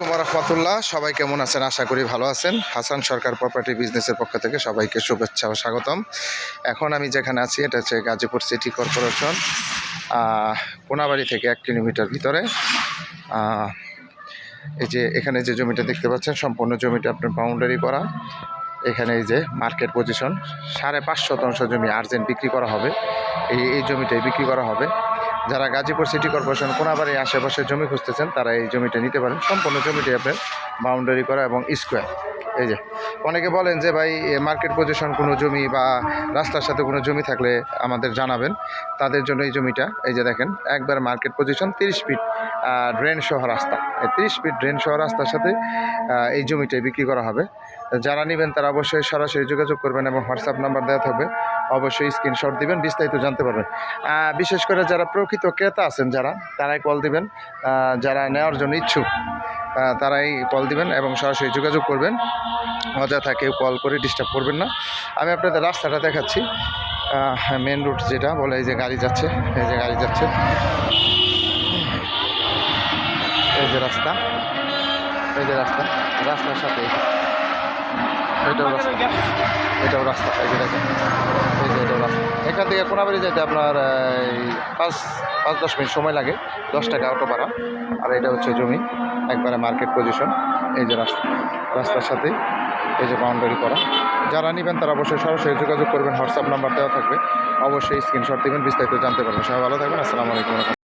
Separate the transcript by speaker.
Speaker 1: রহমতুল্লাহ। সবাই কেমন আছেন? আশা করি ভালো আছেন। হাসান সরকার প্রপার্টি বিজনেসের পক্ষ থেকে সবাইকে শুভেচ্ছা ও স্বাগতম। এখন আমি যেখানে আছি, এটা হচ্ছে গাজীপুর সিটি কর্পোরেশন কোনাবাড়ি থেকে এক কিলোমিটার ভিতরে। এই যে এখানে যে জমিটা দেখতে পাচ্ছেন, সম্পূর্ণ জমিটা আপনার বাউন্ডারি করা। এখানে এই যে মার্কেট পজিশন সাড়ে পাঁচ শতাংশ জমি আর্জেন্ট বিক্রি করা হবে। এই এই জমিটাই বিক্রি করা হবে। যারা গাজীপুর সিটি কর্পোরেশন কোনাবাড়ি আশেপাশে জমি খুঁজতেছেন, তারা এই জমিটা নিতে পারেন। সম্পূর্ণ জমিটি আপনার বাউন্ডারি করা এবং স্কোয়ার এই যে অনেকে বলেন যে ভাই মার্কেট পজিশন কোনো জমি বা রাস্তার সাথে কোনো জমি থাকলে আমাদের জানাবেন। তাদের জন্য এই জমিটা, এই যে দেখেন, একবার মার্কেট পজিশন তিরিশ ফিট ড্রেন সহ রাস্তা। তিরিশ ফিট ড্রেন সহ রাস্তার সাথে এই জমিটাই বিক্রি করা হবে। যারা নেবেন তারা অবশ্যই সরাসরি যোগাযোগ করবেন এবং হোয়াটসঅ্যাপ নাম্বার দেওয়া থাকবে। অবশ্যই স্ক্রিনশট দিবেন, বিস্তারিত জানতে পারবেন। বিশেষ করে যারা প্রকৃত ক্রেতা আছেন যারা, তারাই কল দিবেন। যারা নেওয়ার জন্য ইচ্ছুক তারাই কল দিবেন এবং সরাসরি যোগাযোগ করবেন। অযথা কেউ কল করে ডিস্টার্ব করবেন না। আমি আপনাদের রাস্তাটা দেখাচ্ছি। মেন রুট যেটা বলে, এই যে গাড়ি যাচ্ছে, এই যে গাড়ি যাচ্ছে। এই যে রাস্তা, এই যে রাস্তা, রাস্তার সাথে। এটাও রাস্তা এটাও রাস্তা, এই যে দেখেন, এই যে এটাও রাস্তা। এখান থেকে কোনাবাড়ি যেতে আপনার পাঁচ পাঁচ দশ মিনিট সময় লাগে, দশ টাকা অটো ভাড়া। আর এটা হচ্ছে জমি। একবারে মার্কেট পজিশন এই যে রাস্তা, রাস্তার সাথে এই যে বাউন্ডারি করা। যারা নেবেন তারা অবশ্যই সরাসরি যোগাযোগ করবেন হোয়াটসঅ্যাপ নাম্বার দেওয়া থাকবে। অবশ্যই স্ক্রিনশট দেবেন, বিস্তারিত জানতে পারবেন। সবাই ভালো থাকবেন, আসসালামু আলাইকুম।